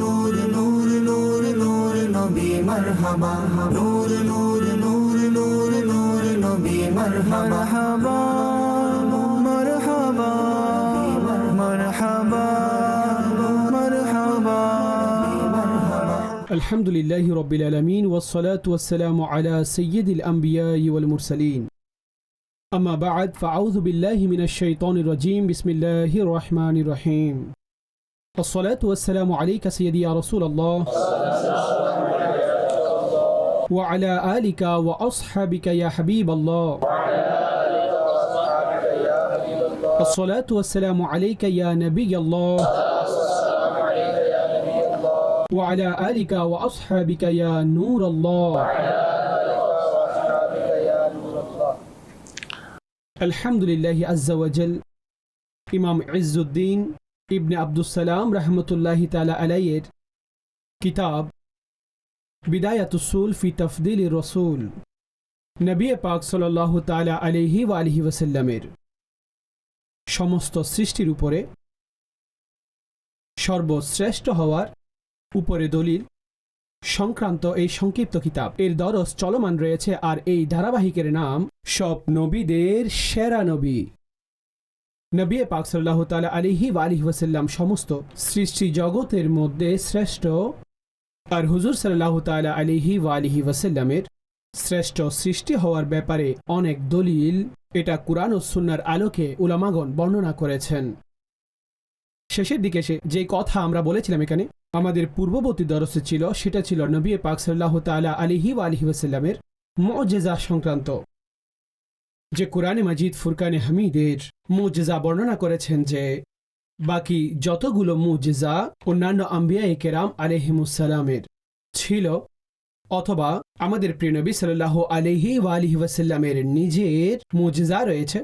نور نور نور نور نبي مرحبا. نور نور نور نور نور نبي مرحبا. مرحبا. مرحبا. مرحبا. مرحبا الحمد لله رب العالمين والصلاة والسلام على سيد الأنبياء والمرسلين أما بعد فأعوذ بالله من الشيطان الرجيم بسم الله الرحمن الرحيم الصلاة والسلام عليك سيدي يا رسول الله. وعلى آلك وأصحابك يا حبيب الله. الصلاة والسلام عليك يا نبي الله. وعلى آلك وأصحابك يا نور الله. الحمد لله عز وجل. إمام عز الدين. ইবনে আব্দুসালাম রহমতুল্লাহ তালা আলাইয়ের কিতাব বিদায়াতুসুল ফি তফদিল রসুল, নবী পাক সাল্লাহ তালা আলহি আলহি ওয়াসাল্লামের সমস্ত সৃষ্টির উপরে সর্বশ্রেষ্ঠ হওয়ার উপরে দলিল সংক্রান্ত এই সংক্ষিপ্ত কিতাব। এর দরস চলমান রয়েছে আর এই ধারাবাহিকের নাম সব নবীদের সেরা নবী। নবী পাক সাল্লাহ তালা আলিহি আলিহি ওয়াসাল্লাম সমস্ত সৃষ্টি জগতের মধ্যে শ্রেষ্ঠ। আর হুজুর সাল্লাহ তালা আলিহি আলিহি ওয়াসাল্লামের শ্রেষ্ঠ সৃষ্টি হওয়ার ব্যাপারে অনেক দলিল এটা কুরআন ও সুন্নার আলোকে উলামাগণ বর্ণনা করেছেন। শেষের দিকে সে যে কথা আমরা বলেছিলাম এখানে, আমাদের পূর্ববর্তী দরসে ছিল, সেটা ছিল নবী পাক সাল্লাহ তালা আলিহি আলিহি ওয়াসাল্লামের মজেজা সংক্রান্ত। যে কোরআনে মাজিদ, ফুরকানে হামিদের মুজেজা বর্ণনা করেছেন যে, বাকি যতগুলো মুজেজা অন্যান্য আম্বিয়া কেরাম আলহিমুসালামের ছিল, অথবা আমাদের প্রিয় নবী সাল্লাহ আলহি আলিহি ওয়াসাল্লামের নিজের মুজেজা রয়েছে,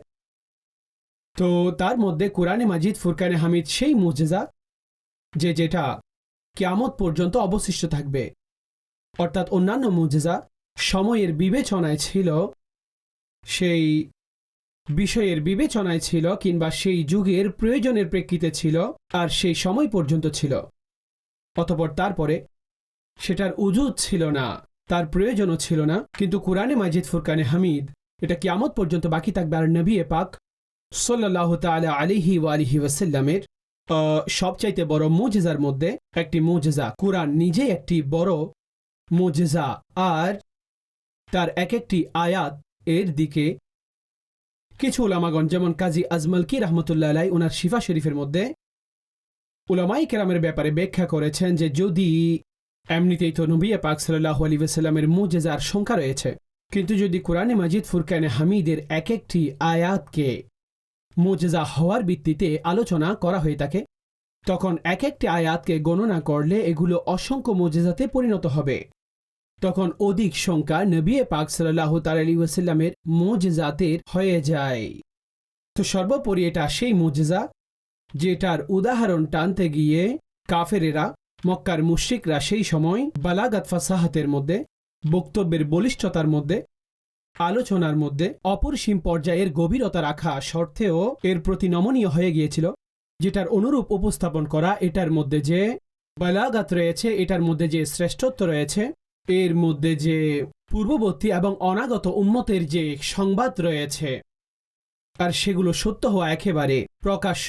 তো তার মধ্যে কোরআনে মাজিদ, ফুরকানে হামিদ সেই মুজেজা, যে যেটা কিয়ামত পর্যন্ত অবশিষ্ট থাকবে। অর্থাৎ অন্যান্য মুজেজা সময়ের বিবেচনায় ছিল সেই বিষয়ের বিবেচনায় ছিল কিংবা সেই যুগের প্রয়োজনের প্রেক্ষিতে ছিল আর সেই সময় পর্যন্ত ছিল। অতপর তারপরে সেটার উজুদ ছিল না, তার প্রয়োজনও ছিল না। কিন্তু কোরআনে মাজিদ, ফুরকানে হামিদ, এটা কিয়ামত পর্যন্ত বাকি থাকবে। আর নবী পাক সাল্লাহ তালা আলিহি ওয়ালিহি ওয়াসাল্লামের সবচাইতে বড় মুজেজার মধ্যে একটি মুজেজা। কোরআন নিজে একটি বড় মুজেজা। আর তার এক একটি আয়াত এর দিকে কিছু উলামাগণ, যেমন কাজী আজমাল কি রহমতুল্লাহ আলাই ওনার শিফা শরীফের মধ্যে উলামাই কেরামের ব্যাপারে ব্যাখ্যা করেছেন যে যদি এমনিতেই তো নবী পাক সাল্লাহ আলী ওসাল্লামের মুজেজার সংখ্যা রয়েছে, কিন্তু যদি কোরআনে মাজিদ, ফুরকানে হামিদের এক একটি আয়াতকে মুজেজা হওয়ার ভিত্তিতে আলোচনা করা হয়ে থাকে, তখন এক একটি আয়াতকে গণনা করলে এগুলো অসংখ্য মুজেজাতে পরিণত হবে। তখন অধিক সংখ্যা নবী পাক সাল্লাহ তালি ওয়াসাল্লামের মুজেজাতের হয়ে যায়। তো সর্বোপরি এটা সেই মুজেজা যেটার উদাহরণ টানতে গিয়ে কাফেরেরা, মক্কার মুশ্রিকরা সেই সময় বালাগাত ফাসাহাতের মধ্যে, বক্তব্যের বলিষ্ঠতার মধ্যে, আলোচনার মধ্যে অপরিসীম পর্যায়ের গভীরতা রাখা সত্ত্বেও এর প্রতি নমনীয় হয়ে গিয়েছিল, যেটার অনুরূপ উপস্থাপন করা এটার মধ্যে যে বালাগাত রয়েছে, এটার মধ্যে যে শ্রেষ্ঠত্ব রয়েছে এর মধ্যে যে পূর্ববর্তী এবং অনাগত উম্মতের যে সংবাদ রয়েছে, আর সেগুলো সত্য হওয়া একেবারে প্রকাশ্য।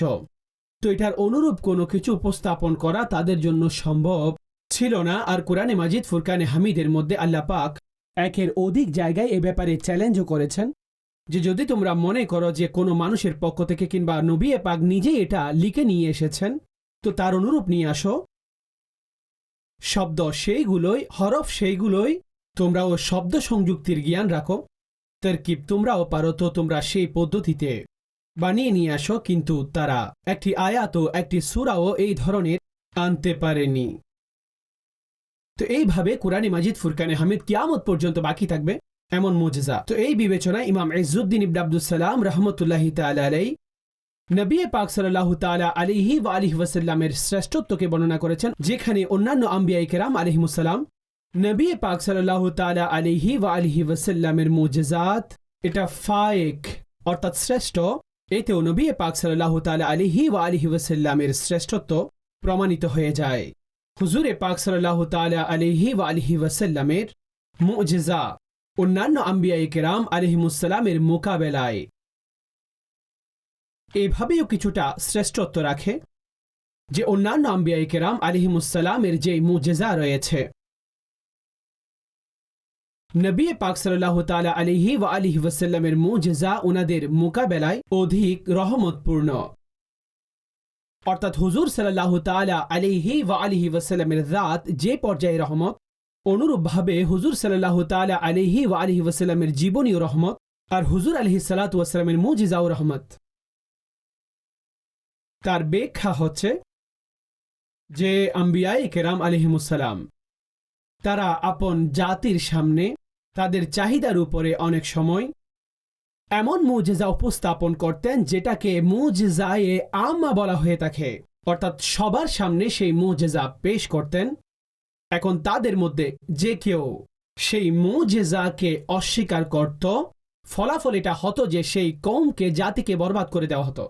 তো এটার অনুরূপ কোনো কিছু উপস্থাপন করা তাদের জন্য সম্ভব ছিল না। আর কোরআনে মাজিদ, ফুরকানে হামিদের মধ্যে আল্লাহ পাক একের অধিক জায়গায় এ ব্যাপারে চ্যালেঞ্জও করেছেন যে যদি তোমরা মনে করো যে কোনো মানুষের পক্ষ থেকে কিংবা নবী পাক নিজেই এটা লিখে নিয়ে এসেছেন, তো তার অনুরূপ নিয়ে আসো। শব্দ সেইগুলোই, হরফ সেইগুলোই তোমরা ও শব্দ সংযুক্তির জ্ঞান রাখো। তারকিব তোমরাও পারো তো তোমরা সেই পদ্ধতিতে বানিয়ে নিয়ে আসো, কিন্তু তারা একটি আয়াত ও একটি সুরাও এই ধরনের আনতে পারেনি। তো এইভাবে কোরআনে মাজিদ, ফুরকানে হামিদ কিয়ামত পর্যন্ত বাকি থাকবে এমন মুজেজা। তো এই বিবেচনায় ইমাম ইজুদ্দিন ইবনে আব্দুল সালাম রহমতুল্লাহ তাআলা আলাই নবী পাক সাল্লাল্লাহু তাআলা আলাইহি ওয়া আলিহি ওয়াসাল্লামের শ্রেষ্ঠত্বকে বর্ণনা করেছেন, যেখানে অন্যান্য আম্বিয়াই কেরাম আলাইহিমুসসালাম নবী পাক সাল্লাল্লাহু তাআলা আলাইহি ওয়া আলিহি ওয়াসাল্লামের মুজেজাত, এটা ফায়েক, অর্থাৎ শ্রেষ্ঠ, এতেও নবী পাক সাল্লাল্লাহু তাআলা আলাইহি ওয়া আলিহি ওয়াসাল্লামের শ্রেষ্ঠত্ব প্রমাণিত হয়ে যায়। হুজুরে পাক সাল্লাহ তালা আলিহি ওয়া আলিহি ওয়াসাল্লামের মুজেজা, অন্যান্য আম্বিয়াই কেরাম আলিহিমুসালামের মোকাবেলায় এভাবেও কিছুটা শ্রেষ্ঠত্ব রাখে যে অন্যান্য আম্বিয়াই কেরাম আলিহিমুসালামের যে মুজেজা রয়েছে। নবী পাক সাল্লাহ তালা আলিহি ওয়া আলিহি ওয়াসাল্লামের মুজেজা ওনাদের মোকাবেলায় অধিক রহমতপূর্ণ। অর্থাৎ হুজুর সাল্লাহ তালা আলিহি ওয়া আলিহি ওয়াসাল্লামের রাত যে পর্যায়ে রহমত, অনুরূপভাবে হুজুর সাল্লাহ তালা আলিহি ওয়া আলিহি ওয়াসাল্লামের জীবনীয় রহমত আর হুজুর আলহি সালাত ওয়াসাল্লামের মুজিজাও রহমত। তার ব্যাখ্যা হচ্ছে যে আম্বিয়াই কেরাম আলিহিমুসালাম তারা আপন জাতির সামনে তাদের চাহিদার উপরে অনেক সময় এমন মুজেজা উপস্থাপন করতেন যেটাকে মুজেজায়ে আম্মা বলা হয়ে থাকে। অর্থাৎ সবার সামনে সেই মুজেজা পেশ করতেন। এখন তাদের মধ্যে যে কেউ সেই মুজেজাকে অস্বীকার করত, ফলাফল এটা হতো যে সেই কমকে জাতিকে বরবাদ করে দেওয়া হতো।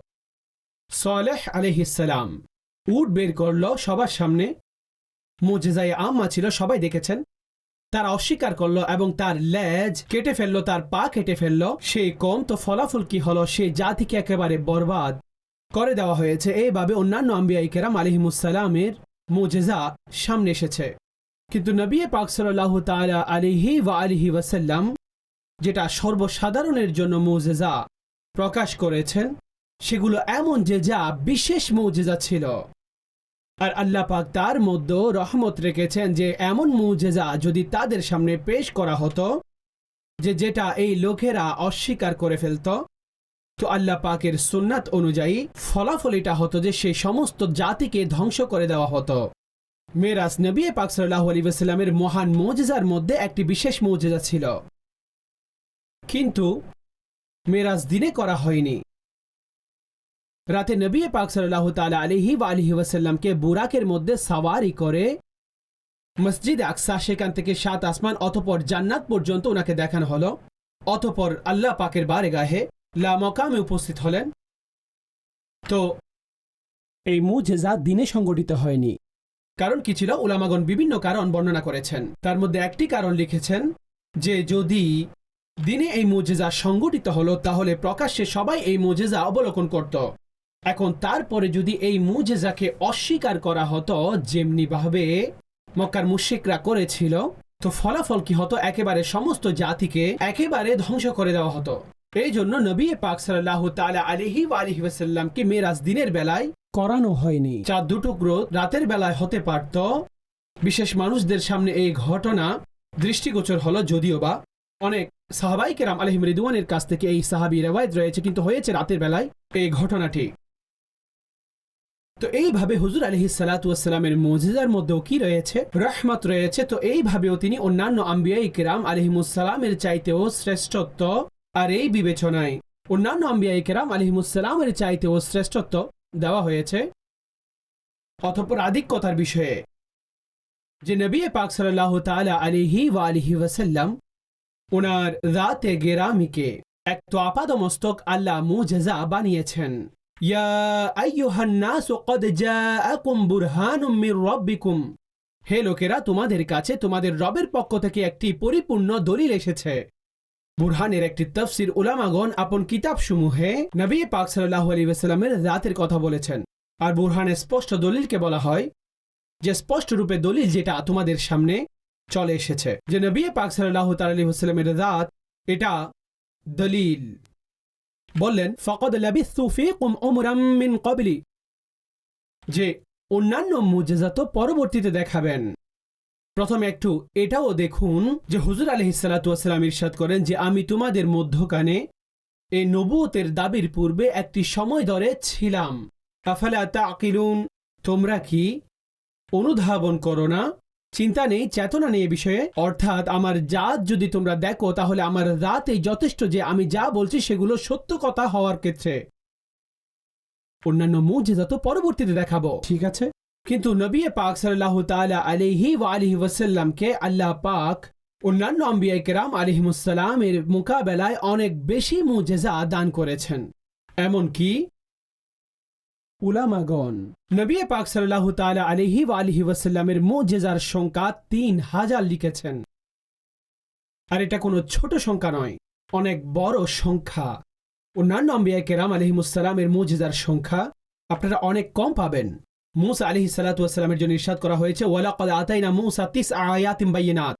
সলেহ আলহিসাল্লাম উট বের করল সবার সামনে। মুজেজায়ে আম্মা ছিল, সবাই দেখেছেন। তারা অস্বীকার করল এবং তার লেজ কেটে ফেলল, তার পা কেটে ফেলল। সেই কম তো ফলাফল কি হলো? সেই জাতিকে একেবারে বরবাদ করে দেওয়া হয়েছে। এইভাবে অন্যান্য আম্বিয়াই কেরাম আলিহিমুসালামের মুজেজা সামনে এসেছে। কিন্তু নবী পাক সাল্লাহ তালা আলিহি ওয়া আলিহি ওয়াসাল্লাম, যেটা সর্বসাধারণের জন্য মুজেজা প্রকাশ করেছেন সেগুলো এমন যে যা বিশেষ মৌজেজা ছিল। আর আল্লাহ পাক তার মধ্যে রহমত রেখেছেন যে এমন মৌজেজা যদি তাদের সামনে পেশ করা হতো, যে যেটা এই লোকেরা অস্বীকার করে ফেলত, তো আল্লাহ পাকের সুন্নাত অনুযায়ী ফলাফল এটা হতো যে সেই সমস্ত জাতিকে ধ্বংস করে দেওয়া হতো। মেরাজ নবী পাক সাল্লাহ আলী ওয়াসাল্লামের মহান মৌজেজার মধ্যে একটি বিশেষ মৌজেজা ছিল। কিন্তু মেরাজ দিনে করা হয়নি। রাতে নবী পাক সাল্লাহ তালা আলিহি বা আলিহি ওয়াসাল্লামকে বুরাকের মধ্যে সাওয়ারি করে মসজিদ আকসা, সেখান থেকে সাত আসমান অতপর জান্নাত পর্যন্ত ওনাকে দেখানো হলো। অতপর আল্লাহ পাকের বারে গাহে লা মকামে উপস্থিত হলেন। তো এই মুজেজা দিনে সংগঠিত হয়নি। কারণ কি ছিল? উলামাগণ বিভিন্ন কারণ বর্ণনা করেছেন। তার মধ্যে একটি কারণ লিখেছেন যে যদি দিনে এই মুজেজা সংগঠিত হলো, তাহলে প্রকাশ্যে সবাই এই মুজেজা অবলোকন করত। এখন তারপরে যদি এই মুজেজাকে অস্বীকার করা হতো যেমনি ভাবে মক্কার মুশিকরা করেছিল, তো ফলাফল কি হতো? একেবারে সমস্ত জাতিকে একেবারে ধ্বংস করে দেওয়া হতো। এই জন্য নবী পাক সাল্লাহ তালা আলিহি আলিহি ওয়াসাল্লামকে মেরাজ দিনের বেলায় করানো হয়নি। চাঁদ দুটুকরো রাতের বেলায় হতে পারত। বিশেষ মানুষদের সামনে এই ঘটনা দৃষ্টিগোচর হলো, যদিও বা অনেক সাহাবাই কেরাম আলহিম রিদুয়ানের কাছ থেকে এই সাহাবি রেওয়ায়ত রয়েছে, কিন্তু হয়েছে রাতের বেলায় এই ঘটনাটি। তো এইভাবে হুজুর আলহি সালাতামের মজিজার মধ্যেও কি রয়েছে? রহমত রয়েছে। তো এইভাবেও তিনি অন্যান্য আম্বিয়াই কেরাম আলহিমুসালামের চাইতেও শ্রেষ্ঠত্ব আর এই বিবেচনায় অন্যান্য আম্বিয়াই কেরাম আলহিমুসালামের চাইতেও শ্রেষ্ঠত্ব দেওয়া হয়েছে। অথপর আধিক্যতার বিষয়ে যে নবী পাক সাল্লাহ তালা আলিহি ওয়া আলিহি ওয়াসাল্লাম ওনার রাতে গেরামিকে এক তো আপাদমস্তক আল্লাহ মুজেজা বানিয়েছেন। হে লোকেরা, তোমাদের কাছে তোমাদের রবের পক্ষ থেকে একটি পরিপূর্ণ দলিল এসেছে। বুরহানের একটি তফসির উলামাগন আপন কিতাব সমূহে নবী পাক সাল্লামের রাতের কথা বলেছেন। আর বুরহানের স্পষ্ট দলিলকে বলা হয় যে, স্পষ্ট রূপে দলিল যেটা তোমাদের সামনে চলে এসেছে। যে নবী পাক সাল্লাহ তাল আলী হোসালামের রাত এটা দলিল। বললেন, ফকদ লাবিস্তু মিন কবলি যে অন্যান্য মুজেজা তো পরবর্তীতে দেখাবেন। প্রথমে একটু এটাও দেখুন যে হুজুর আলহি সালাতাম ইরশাদ করেন যে, আমি তোমাদের মধ্যখানে এই নবুয়তের দাবির পূর্বে একটি সময় ধরে ছিলাম। আফালা তাকিলুন, তোমরা কি অনুধাবন করো না? চিন্তা নেই চেতনা নেই এ বিষয়ে। অর্থাৎ আমার জাত যদি তোমরা দেখো তাহলে আমার রাত এই যথেষ্ট যে আমি যা বলছি সেগুলো সত্য কথা হওয়ার ক্ষেত্রে। অন্যান্য মুজেজা তো পরবর্তীতে দেখাবো। ঠিক আছে। কিন্তু নবী পাক সাল্লাহ তালা আলিহি ওয়া আলিহি ওয়াসাল্লামকে আল্লাহ পাক অন্যান্য আম্বিয়াই কেরাম আলিহিমুসালামের মোকাবেলায় অনেক বেশি মুজেজা দান করেছেন। এমনকি উলামাগণ। নবী পাক সাল্লাহ তালা আলহি আলহি ওয়াসাল্লামের মোজেজার সংখ্যা তিন হাজার লিখেছেন। আর এটা কোনো ছোট সংখ্যা নয়, অনেক বড় সংখ্যা। অন্যান্য আম্বিয়া কেরাম আলহিমুসাল্লামের মোজেজার সংখ্যা আপনারা অনেক কম পাবেন। মুসা আলহি সাল্লাতামের জন্য ইরশাদ করা হয়েছে, ওয়ালাকাদ আতাইনা মুসা তিস আয়াতিম বাইনাত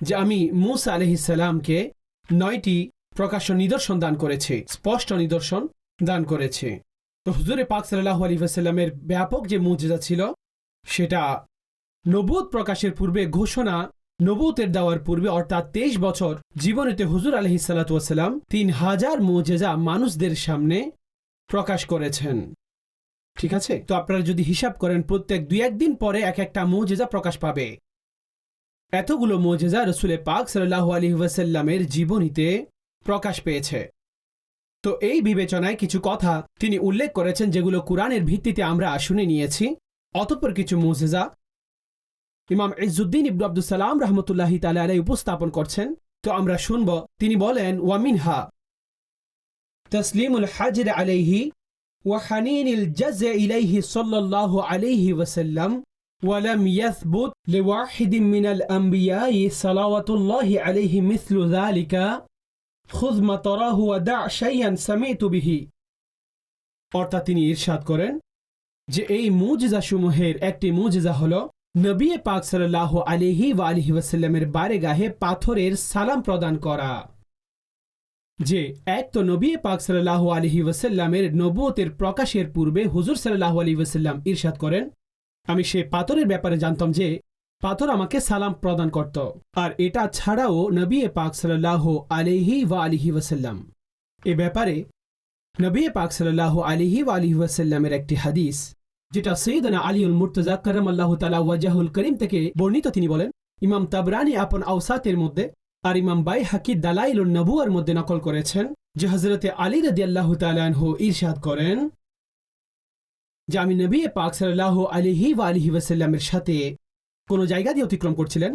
যে আমি মুসা আলহিসাল্লামকে নয়টি প্রকাশ্য নিদর্শন দান করেছে, স্পষ্ট নিদর্শন দান করেছে। তো হুজুরে পাক সাল্লাহ আলী ওয়াসাল্লামের ব্যাপক যে মুজেজা ছিল, সেটা নবুত প্রকাশের পূর্বে ঘোষণা নবুতের দেওয়ার পূর্বে, অর্থাৎ তেইশ বছর জীবনেতে হুজুর আলহি সাল্লাতাম তিন হাজার মোজেজা মানুষদের সামনে প্রকাশ করেছেন। ঠিক আছে? তো আপনারা যদি হিসাব করেন, প্রত্যেক দুই একদিন পরে এক একটা মুজেজা প্রকাশ পাবে। এতগুলো মোজেজা রসুলে পাক সাল্লাহ আলী ওয়াসাল্লামের জীবনীতে প্রকাশ পেয়েছে। তো এই বিবেচনায় কিছু কথা তিনি উল্লেখ করেছেন যেগুলো কোরআনের ভিত্তিতে আমরা শুনে নিয়েছি অতঃপর কিছু মোজেজা ইমাম ইজুদ্দিন ইবনু আব্দুল সালাম রহমতুল্লাহি তালা আলাই উপস্থাপন করছেন তো আমরা শুনব তিনি বলেন ওয়ামিনহা তসলিমুল হাজর আলাইহি وحنين الجزع إليه صلى الله عليه وسلم ولم يثبت لواحد من الأنبياء صلوات الله عليه مثل ذلك দা শাইয়ান সামিতু বিহি। অর্থাৎ তিনি ইরশাদ করেন যে এই মুজিজা সমূহের একটি মুজিজা হল নবী পাক সাল্লাহ আলিহি ওয়া আলিহি ওয়াসাল্লামের বারে গাহে পাথরের সালাম প্রদান করা। যে এক তো নবী পাক সাল্লাহ আলহি ওয়াসাল্লামের নবুয়তের প্রকাশের পূর্বে হুজুর সাল্লাহ আলী ওয়াসাল্লাম ইরশাদ করেন। আমি সে পাথরের ব্যাপারে জানতাম যে পাথর আমাকে সালাম প্রদান করত, আর এটা ছাড়াও নবী পাক সাল্লাহ আলিহি ওয়া আলিহি ওয়াসাল্লাম। এ ব্যাপারে নবী পাক সাল্লাহ আলিহি ওয়া আলিহি ওয়াসাল্লামের একটি হাদিস, যেটা সৈয়দনা আলিউল মুর্তজা করম আল্লাহ তালা ওয়াজাহুল করিম থেকে বর্ণিত, তিনি বলেন, ইমাম তাবরানি আপন আউসাতের মধ্যে আর ইমাম বাই হাকি দালাইলুল নবুয়ার মধ্যে নকল করেছেন, যে হজরতে আলী রদি আল্লাহ তালাহ ইরশাদ করেন, যে আমি নবী পাক সাল্লাহ আলিহি ওয়া আলিহি ওয়াসাল্লামের সাথে কোনো জায়গা দিয়ে অতিক্রম করছিলেন।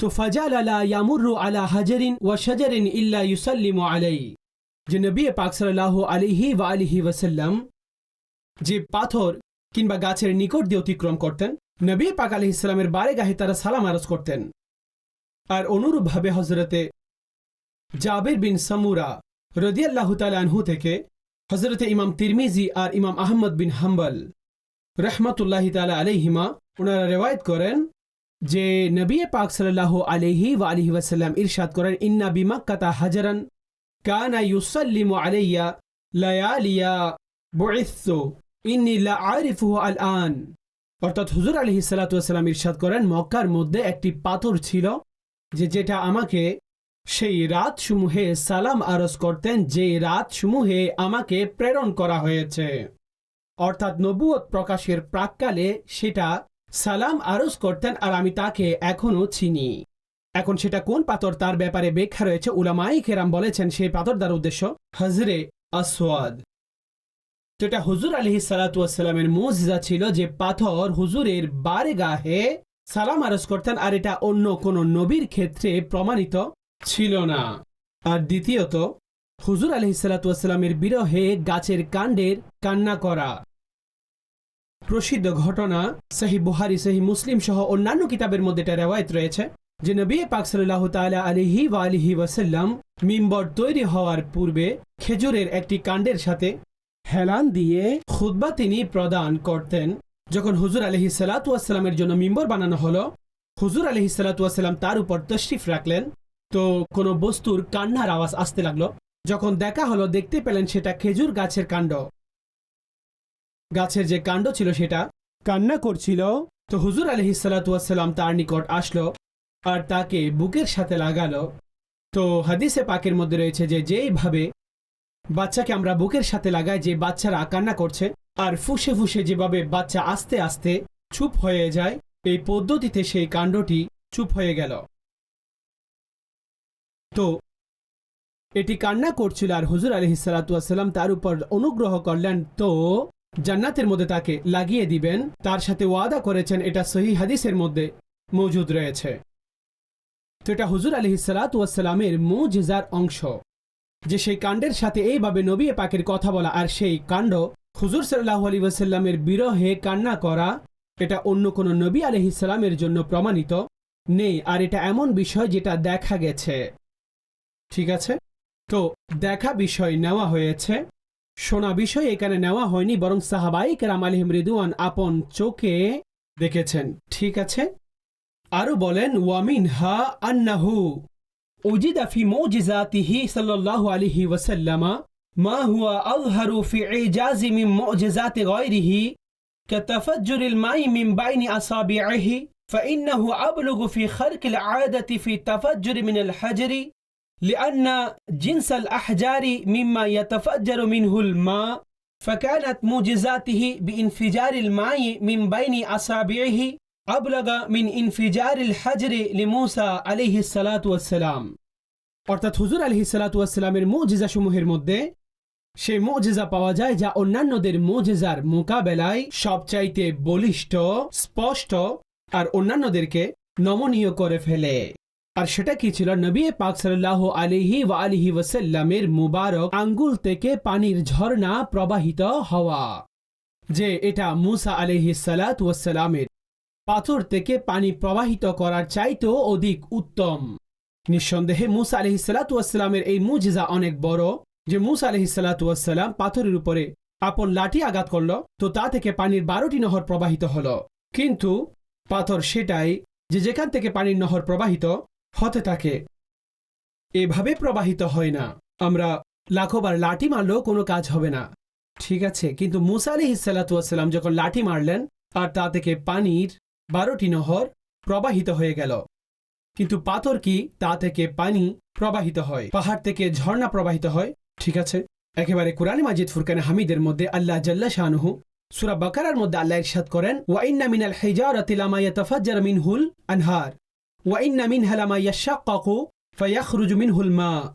তো ফাজাল আলা ইয়ামুরু আলা হাজারিন ওয়া শাজারিন ইল্লা ইউসাল্লিমু আলাই যে নবী পাক সাল্লাহ আলিহি ওয়া আলিহি ওয়াসাল্লাম যে পাথর কিংবা গাছের নিকট দিয়ে অতিক্রম করতেন, নবী পাক আলি ইসলামের বারে গাহে তারা সালাম আরজ করতেন। আর অনুরূপভাবে হজরতে জাবের বিন সামুরা রদিয়াল্লাহ আনহু থেকে হজরতে ইমাম তিরমিজি আর ইমাম আহমদ বিন হাম্বল রহমতুল্লাহ তালা আলহিমা ওনারা রেওয়ায়ত করেন যে নবী পাক সাল্লাহ আলহি আলহি ওয়াসাল্লাম ইরশাদ করেন, ইন্না বিমাক্কাতা হাজারান কানা ইউসাল্লিমু আলাইয়া লায়ালিয়া ইন্নি লা আরিফুহু আল আন অর্থাৎ হুজুর আলহি সাল্লাতুয়াসাল্লাম ইরশাদ করেন, মক্কার মধ্যে একটি পাথর ছিল যে যেটা আমাকে সেই রাতসমূহে সালাম আরজ করতেন, যে রাতসমূহে আমাকে প্রেরণ করা হয়েছে। অর্থাৎ নবুয়ত প্রকাশের প্রাককালে সেটা সালাম আরজ করতেন আর আমি তাকে এখনও চিনি। এখন সেটা কোন পাথর? তার ব্যাপারে ব্যাখ্যা রয়েছে। উলামাই কেরাম বলেছেন, সেই পাথর দ্বার উদ্দেশ্য হজরে আসওয়াদ। তো এটা হুজুর আলহি সালাতামের মুজিজা ছিল যে পাথর হুজুরের বারে গাহে সালাম আরজ করতেন আর এটা অন্য কোন নবীর ক্ষেত্রে প্রমাণিত ছিল না। আর দ্বিতীয়ত, হুজুর আলহি সালাতামের বিরহে গাছের কাণ্ডের কান্না করা। প্রসিদ্ধ ঘটনা, সাহি বুহারি, সাহি মুসলিম সহ অন্যান্য কিতাবের মধ্যে এটা রেওয়ায়ত রয়েছে যে নবী পাক সাল্লাহ তালা আলিহি ওয়া আলিহি ওয়াসাল্লাম মিম্বর তৈরি হওয়ার পূর্বে খেজুরের একটি কাণ্ডের সাথে হেলান দিয়ে খুদ্া তিনি প্রদান করতেন। যখন হুজুর আলহি সালাতামের জন্য মিম্বর বানানো হলো, হুজুর আলহি সালাতাম তার উপর তশরিফ রাখলেন। তো কোনো বস্তুর কান্নার আওয়াজ আসতে লাগল। যখন দেখা হলো, দেখতে পেলেন সেটা খেজুর গাছের কাণ্ড। গাছের যে কাণ্ড ছিল সেটা কান্না করছিল। তো হুজুর আলহি সালাতাম তার নিকট আসলো আর তাকে বুকের সাথে লাগালো। তো হাদিসে পাকের মধ্যে রয়েছে যে যেইভাবে বাচ্চাকে আমরা বুকের সাথে লাগাই, যে বাচ্চারা কান্না করছে আর ফুসে ফুসে যেভাবে বাচ্চা আস্তে আস্তে চুপ হয়ে যায়, এই পদ্ধতিতে সেই কাণ্ডটি চুপ হয়ে গেল। তো এটি কান্না করছিল আর হুজুর আলহি সালাতাম তার উপর অনুগ্রহ করলেন। তো জান্নাতের মধ্যে তাকে লাগিয়ে দিবেন। তার সাথে ওয়াদা করেছেন, এটা সহি হাদিসের মধ্যে মজুদ রয়েছে। তো এটা হুজুর আলহি সালাতামের মুজেজার অংশ। যে সেই কাণ্ডের সাথে এইভাবে নবী পাকের কথা বলা আর সেই কাণ্ড হুজুর সাল্লাহ আলী ওয়াসাল্লামের বিরহে কান্না করা, এটা অন্য কোনো নবী আলহিসাল্লামের জন্য প্রমাণিত নেই, আর এটা এমন বিষয় যেটা দেখা গেছে। ঠিক আছে? তো দেখা বিষয় নেওয়া হয়েছে। শোনা বিষয় এখানে নেওয়া হয়নি বরং সাহাবাই কেরাম আলহিম রিদুয়ান আপন চোখে দেখেছেন ঠিক আছে আরো বলেন ওয়ামিন হা আন্নাহু উজিদ ফি মুজিজাতিহি সাল্লাল্লাহু আলাইহি ওয়াসাল্লাম ما هو أظهر في إعجاز من معجزات غيره كتفجر الماء من بين أصابعه فإنه أبلغ في خرق العادة في التفجر من الحجر لأن جنس الأحجار مما يتفجر منه الماء فكانت معجزاته بانفجار الماء من بين أصابعه أبلغ من انفجار الحجر لموسى عليه الصلاة والسلام অর্থাৎ হুজুর আলহি সালাতামের মুজিজা সমূহের মধ্যে সেই মুজিজা পাওয়া যায় যা অন্যান্যদের মুজিজার মোকাবেলায় সবচাইতে বলিষ্ঠ স্পষ্ট আর অন্যান্যদেরকে নমনীয় করে ফেলে আর সেটা কি ছিল? নবী পাক সাল্লাহ আলিহি ওয়া আলিহি ওয়াসাল্লামের মুবারক আঙ্গুল থেকে পানির ঝর্ণা প্রবাহিত হওয়া, যে এটা মুসা আলিহি সালাত ওয়াসালামের পাথর থেকে পানি প্রবাহিত করার চাইতেও অধিক উত্তম। নিঃসন্দেহে মুসা আলহি সালাতামের এই মুজিজা অনেক বড়, যে মুসা আলহি সালাতাম পাথরের উপরে আপন লাঠি আঘাত করল, তো তা থেকে পানির বারোটি নহর প্রবাহিত হল। কিন্তু পাথর সেটাই, যে যেখান থেকে পানির নহর প্রবাহিত হতে থাকে এভাবে প্রবাহিত হয় না। আমরা লাখোবার লাঠি মারলেও কোনো কাজ হবে না। ঠিক আছে, কিন্তু মুসা আলহি সালাতাম যখন লাঠি মারলেন, আর তা থেকে পানির বারোটি নহর প্রবাহিত হয়ে গেল। কিন্তু পাথর কি? তা থেকে পানি প্রবাহিত হয়। পাহাড় থেকে ঝর্ণা প্রবাহিত হয়। ঠিক আছে, একেবারে কুরআন মাজিদ ফুরকানে হামিদের মধ্যে আল্লাহ জাল্লা শাহনুহু সুরা বাকারার মধ্যে আল্লাহ ইরশাদ করেন, ওয়া ইন্না মিনাল হিজারাতি লামা ইয়াতাফাজ্জারু মিনহুল আনহার। ওয়া ইন্না মিনহা লামা ইয়াশাক্কাকু ফায়াখরুজু মিনহুল মা।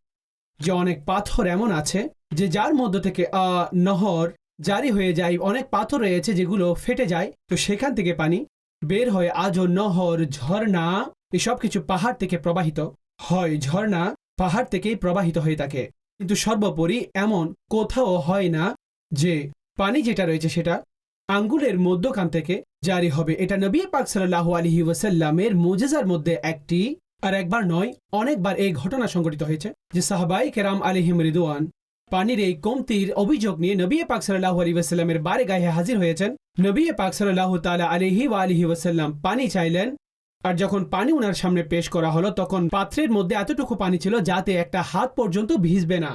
যে অনেক পাথর এমন আছে যে যার মধ্য থেকে, আ, নহর জারি হয়ে যায়, অনেক পাথর রয়েছে যেগুলো ফেটে যায়, তো সেখান থেকে পানি বের হয় আজও নহর, ঝর্ণা এসব কিছু পাহাড় থেকে প্রবাহিত হয়। ঝর্ণা পাহাড় থেকেই প্রবাহিত হয়ে থাকে। কিন্তু সর্বোপরি এমন কোথাও হয় না যে পানি যেটা রয়েছে সেটা আঙ্গুলের মধ্যখান থেকে জারি হবে। এটা নবী পাক সাল্লাহ আলহি ওয়াসাল্লামের মুজেজার মধ্যে একটি আর একবার নয়, অনেকবার এই ঘটনা সংঘটিত হয়েছে যে সাহাবাই কেরাম আলিহিম রিদুয়ান পানির এই কমতির অভিযোগ নিয়ে নবী পাক সাল্লাহ আলী ওয়াসাল্লামের বারে গায়ে হাজির হয়েছেন। নবী পাক সাল্লাহ তালা আলিহি ওয়া আলিহি ওয়াসাল্লাম পানি চাইলেন আর যখন পানি ওনার সামনে পেশ করা হলো, তখন পাত্রের মধ্যে এতটুকু পানি ছিল যাতে একটা হাত পর্যন্ত ভিজবে না।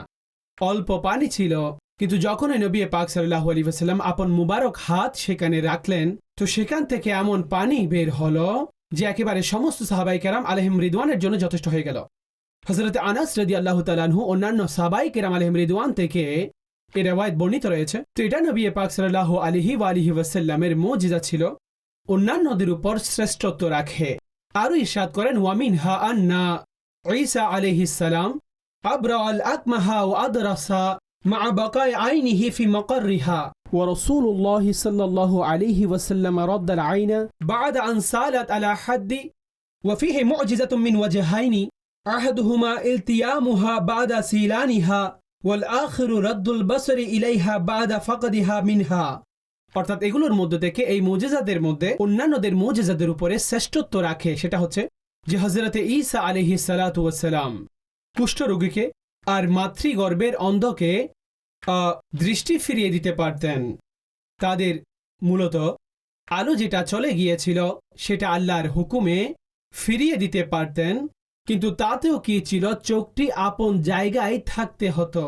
অল্প পানি ছিল। কিন্তু যখন ওই নবী পাক সাল্লাহ আলী ওয়াসাল্লাম আপন মুবারক হাত সেখানে রাখলেন, তো সেখান থেকে এমন পানি বের হলো যে একেবারে সমস্ত সাহাবাই কেরাম আলহিম রিদওয়ানের জন্য যথেষ্ট হয়ে গেল। হজরত আনাস রদি আল্লাহ তালাহু অন্যান্য সাহাবাই কেরাম আলহিম রিদওয়ান থেকে এ রেওয়ায়ত বর্ণিত রয়েছে। তো এটা নবী পাক সাল্লাহ আলিহি ওয়ালিহি ওয়াসাল্লামের মোজিজা ছিল। অন্যান্যদের উপর শ্রেষ্ঠত্ব রাখে। আরও ইরশাদ করেন ওয়ামিন হা আন্না ঈসা আলাইহিস সালাম আবরা আল আকমাহা ও আদরাসা مع بقاء عينه في مقرها ورسول الله صلى الله عليه وسلم رد العين بعد أن سالت على حد وفيه معجزة من وجهين أحدهما التيامها بعد سيلانها والآخر رد البصر إليها بعد فقدها منها অর্থাৎ এগুলোর মধ্যে থেকে এই মোজেজাদের মধ্যে অন্যান্যদের মোজেজাদের উপরে শ্রেষ্ঠত্ব রাখে সেটা হচ্ছে যে হজরতে ঈসা আলহি সালাতাম কুষ্ঠরোগীকে আর মাতৃগর্ভের অন্ধকে দৃষ্টি ফিরিয়ে দিতে পারতেন। তাদের মূলত আলো যেটা চলে গিয়েছিল, সেটা আল্লাহর হুকুমে ফিরিয়ে দিতে পারতেন, কিন্তু তাতেও কি ছিল, চোখটি আপন জায়গায় থাকতে হতো।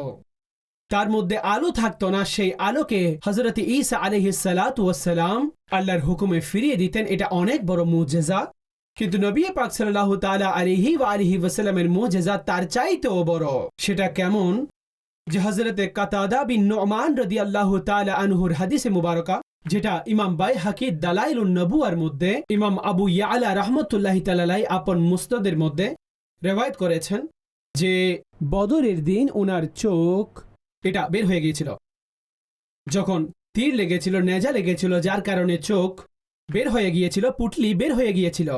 তার মধ্যে আলো থাকতো না, সেই আলোকে হজরত ঈসা আলহিসালাম আল্লাহর হুকুমে ফিরিয়ে দিতেন। এটা অনেক বড় মুজেজা। কিন্তু নবী পাক সাল্লাহ তালা আলিহি বা আলিহি ওয়াসাল্লামের মুজেজা তার চাইতেও বড়। সেটা কেমন? যে হজরতে কাতাদা বিন নোমান রদি আল্লাহ তালা আনহুর হাদিসে মুবারকা, যেটা ইমাম বাই হাকি দালাইলুন নবুয়ার মধ্যে, ইমাম আবু ইয়ালা রহমতুল্লাহ তালাই আপন মুস্তদের মধ্যে রেওয়ায়ত করেছেন, যে বদরের দিন ওনার চোখ, এটা বের হয়ে গিয়েছিল। যখন তীর লেগেছিল, নেজা লেগেছিল, যার কারণে চোখ বের হয়ে গিয়েছিল, পুটলি বের হয়ে গিয়েছিল।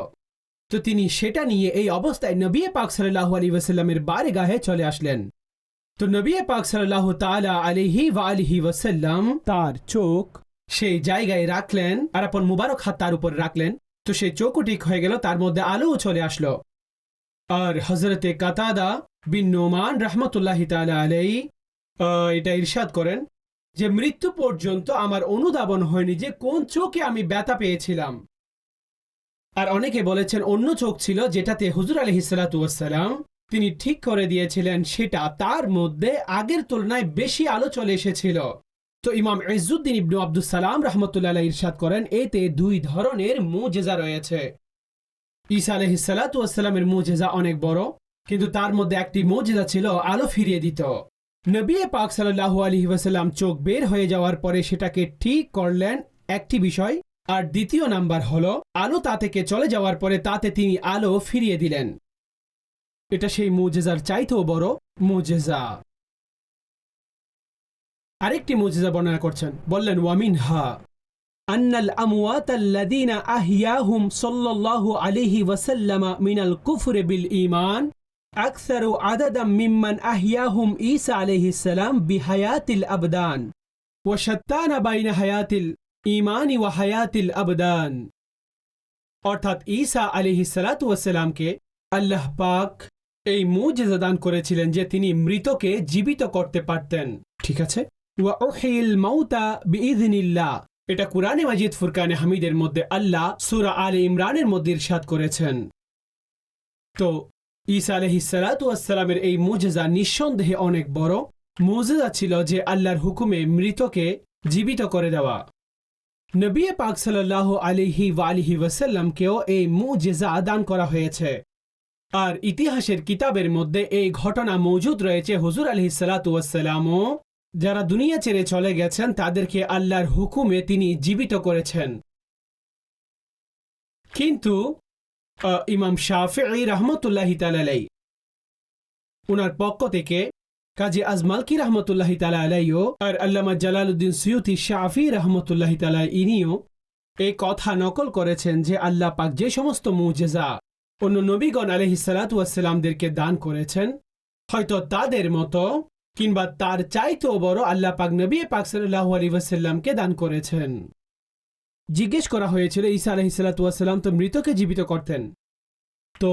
তো তিনি সেটা নিয়ে এই অবস্থায় নবী পাক সাল্লাহ আলী ওয়াসাল্লামের বারে গাহে চলে আসলেন। তো নবী পাক সাল্লাহ তালা আলিহি ওয়া আলিহি ওয়াসাল্লাম তার চোখ সেই জায়গায় রাখলেন আর আপন মুবারক হাত তার উপর রাখলেন। তো সেই চোখও ঠিক হয়ে গেল, তার মধ্যে আলোও চলে আসলো। আর হজরতে কাতাদা বিন নোমান রহমতুল্লাহ তালা আলাই এটা ইরশাদ করেন যে, মৃত্যু পর্যন্ত আমার অনুধাবন হয়নি যে কোন চোখে আমি ব্যথা পেয়েছিলাম। আর অনেকে বলেছেন অন্য চোখ ছিল যেটাতে হুজুর আলহ সালাম তিনি ঠিক করে দিয়েছিলেন, সেটা তার মধ্যে আগের তুলনায় বেশি আলো চলে এসেছিল। তো ইমাম ইজুদ্দিন ইবনু আব্দুল সালাম রহমতুল্লাহ ইরশাদ করেন, এতে দুই ধরনের মুজেজা রয়েছে। ঈসা আলহিসাল্লামের মুজেজা অনেক বড়, কিন্তু তার মধ্যে একটি মুজেজা ছিল আলো ফিরিয়ে দিত। নবী পাক সাল্লাহু আলহি ওয়াসাল্লাম চোখ বের হয়ে যাওয়ার পরে সেটাকে ঠিক করলেন। একটি বিষয় আর দ্বিতীয় নাম্বার হল, আলো তা থেকে চলে যাওয়ার পরে তাতে তিনি আলো ফিরিয়ে দিলেন। এটা সেই মুজেজার চাইতেও বড় মুজেজা। আরেকটি মুজেজা বর্ণনা করছেন, বললেন ওয়ামিন হা আন্নাল ওয়াসাল্লাম মিনাল কুফরি বিল ঈমান ও আদাদাম মিম্মান আহিয়াহুম ঈসা আলাইহিস সালাম বিহায়াতিল আবদান, ওয়া বাইনা হায়াতিল ইমান ওয়া হায়াতিল আবদান। অর্থাৎ ঈসা আলিহি সালাতামকে আল্লাহ পাক এই মুজেজা দান করেছিলেন যে তিনি মৃতকে জীবিত করতে পারতেন। ঠিক আছে? ওয়া মাউতা এটা কোরআনে মাজিদ, ফুরকানে হামিদের মধ্যে আল্লাহ সুরা আল ইমরানের মধ্যে ইরশাদ করেছেন। তো ঈসা আলহি সালাতামের এই মুজেজা নিঃসন্দেহে অনেক বড়। মুজেজা ছিল যে আল্লাহর হুকুমে মৃতকে জীবিত করে দেওয়া। নবী পাক সাল্লাহ আলিহি ওয়ালিহি ওয়াসাল্লামকেও এই মুজেজা দান করা হয়েছে। আর ইতিহাসের কিতাবের মধ্যে এই ঘটনা মজুদ রয়েছে হুজুর আলহি সালাতামও যারা দুনিয়া ছেড়ে চলে গেছেন, তাদেরকে আল্লাহর হুকুমে তিনি জীবিত করেছেন। কিন্তু ইমাম শাফি রহমতুল্লাহ তালাই উনার পক্ষ থেকে কাজী আজমালকি রহমতুল্লাহ তালা আলাইও আর আল্লামা জালালউদ্দিন সৈয়দি শাফি রহমতুল্লাহ তালা ইনিও এই কথা নকল করেছেন যে আল্লাহ পাক যে সমস্ত মুজেজা অন্য নবীগণ আলহি সালাতামদেরকে দান করেছেন, হয়তো তাদের মতো কিংবা তার চাইতেও বড় আল্লাহ পাক নবী পাক সাল্লাহ আলী ওয়াসাল্লামকে দান করেছেন। জিজ্ঞেস করা হয়েছিল, ঈসা আলহি তো মৃতকে জীবিত করতেন। তো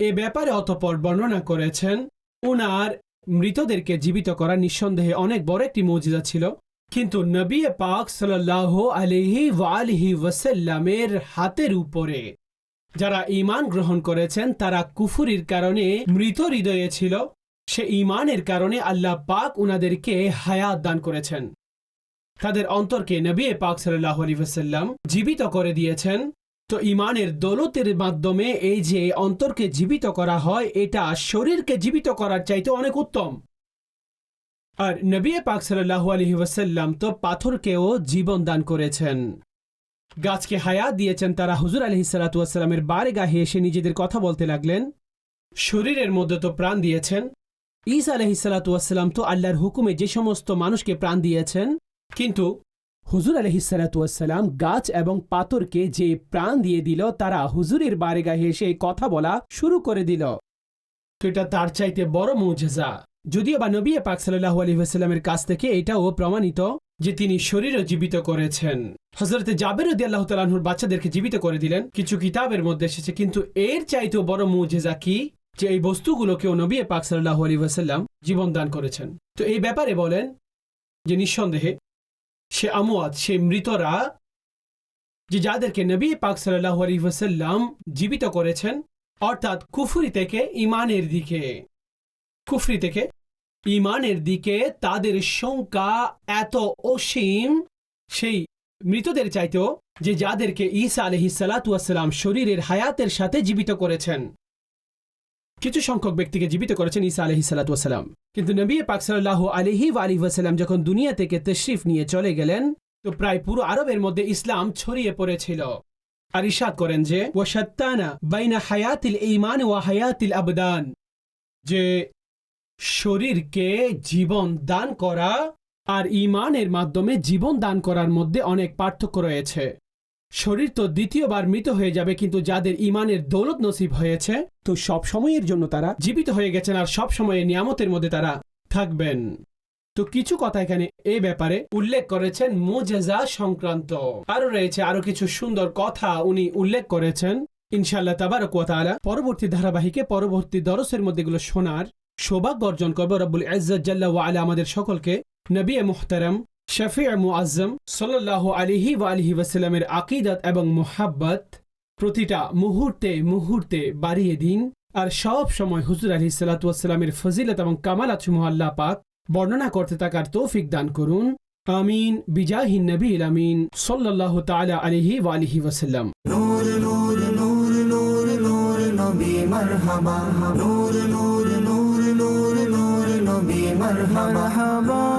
এ ব্যাপারে অতপর বর্ণনা করেছেন, উনার মৃতদেরকে জীবিত করা নিঃসন্দেহে অনেক বড় একটি মজিজা ছিল। কিন্তু নবী পাক সাল্লাহ আলহি ওয়ালিহি ওয়াসাল্লামের হাতের উপরে যারা ঈমান গ্রহণ করেছেন, তারা কুফুরির কারণে মৃত হৃদয়ে ছিল। সে ঈমানের কারণে আল্লাহ পাক উনাদেরকে হায়াত দান করেছেন। তাদের অন্তরকে নবী পাক সাল্লাহ আলী ওয়াসাল্লাম জীবিত করে দিয়েছেন। তো ইমানের দৌলতের মাধ্যমে এই যে অন্তরকে জীবিত করা হয়, এটা শরীরকে জীবিত করার চাইতে অনেক উত্তম। আর নবী পাক সাল্লাহ আলহি ওয়াসাল্লাম তো পাথরকেও জীবন দান করেছেন। গাছকে হায়াত দিয়েছেন তারা হুজুর আলহি সাল্লাতুয়াসাল্লামের বারে গাহে এসে নিজেদের কথা বলতে লাগলেন। শরীরের মধ্যে তো প্রাণ দিয়েছেন। ঈসা আলহি সাল্লাতুয়াসাল্লাম তো আল্লাহর হুকুমে যে সমস্ত মানুষকে প্রাণ দিয়েছেন, কিন্তু হুজুর আলহিসাল্লাম গাছ এবং পাথরকে যে প্রাণ দিয়ে দিল, তারা হুজুরের বারে গায়ে এসে কথা বলা শুরু করে দিল। এটা তার চাইতে বড় মুজেজা। যদিও বা নবী পাক সাল্লাহ আলহিহাস্লামের কাছ থেকে এটাও প্রমাণিত যে তিনি শরীরও জীবিত করেছেন। হজরতে জাবের উদ্দি আল্লাহ তালাহুর বাচ্চাদেরকে জীবিত করে দিলেন। কিছু কিতাবের মধ্যে এসেছে, কিন্তু এর চাইতেও বড় মুজেজা কি? যে এই বস্তুগুলোকেও নবী পাক সাল্লাহ আলী ওয়াসাল্লাম জীবন দান করেছেন। তো এই ব্যাপারে বলেন যে নিঃসন্দেহে সে আমোয়াত সে মৃতরা, যে যাদেরকে নবী পাক সাল্লাহ আলী ওয়াসাল্লাম জীবিত করেছেন, অর্থাৎ কুফরি থেকে ইমানের দিকে, কুফরি থেকে ইমানের দিকে তাদের সংখ্যা এত অসীম, সেই মৃতদের চাইতেও যে যাদেরকে ঈসা আলহি সালাতাম শরীরের হায়াতের সাথে জীবিত করেছেন। কিছু সংখ্যক ব্যক্তিকে জীবিত করেছেন ঈসা আলহি সালাতাম কিন্তু নবী পাক সাল্লাহ আলহি আলী ওয়াসাল্লাম যখন দুনিয়া থেকে তশরিফ নিয়ে চলে গেলেন, তো প্রায় পুরো আরবের মধ্যে ইসলাম ছড়িয়ে পড়েছিল। আর ইশাদ করেন যে ওয়াসাত্তানা বাইনা হায়াতিল ইমান ওয়া হায়াতিল আবদান যে শরীরকে জীবন দান করা আর ইমানের মাধ্যমে জীবন দান করার মধ্যে অনেক পার্থক্য রয়েছে। শরীর তো দ্বিতীয়বার মৃত হয়ে যাবে, কিন্তু যাদের ইমানের দৌলত নসিব হয়েছে, তো সব সময়ের জন্য তারা জীবিত হয়ে গেছেন আর সব সময়ে নিয়ামতের মধ্যে তারা থাকবেন। তো কিছু কথা এখানে এই ব্যাপারে উল্লেখ করেছেন মুজেজা সংক্রান্ত। আরও রয়েছে আরও কিছু সুন্দর কথা উনি উল্লেখ করেছেন। ইনশাল্লাহ তাবারক ওয়া পরবর্তী ধারাবাহিকে পরবর্তী দরসের মধ্যে এগুলো শোনার সৌভাগ্য অর্জন করব। রব্বুল ইজ্জত জাল্লা ওয়া আলা আমাদের সকলকে। নবী মুহতারাম শফি মুআজ্জম সাল্লাল্লাহু আলাইহি ওয়া আলিহি ওয়াসাল্লামের আকীদাত এবং মুহাব্বত প্রতিটা মুহূর্তে মুহূর্তে বাড়িয়ে দিন। আর সব সময় হুজুর আলী সাল্লাতামের ফজিলত এবং কামালাত সমূহ আল্লাহ পাক বর্ণনা করতে থাকার তৌফিক দান করুন। আমিন। বিজাহি নবীল আমিন। সাল্লাল্লাহু তাআলা আলাইহি ওয়া আলিহি ওয়াসাল্লাম। নূর নূর নূর নূর নূর, নবী মারহাবা। নূর নূর নূর নূর নূর, নবী মারহাবা।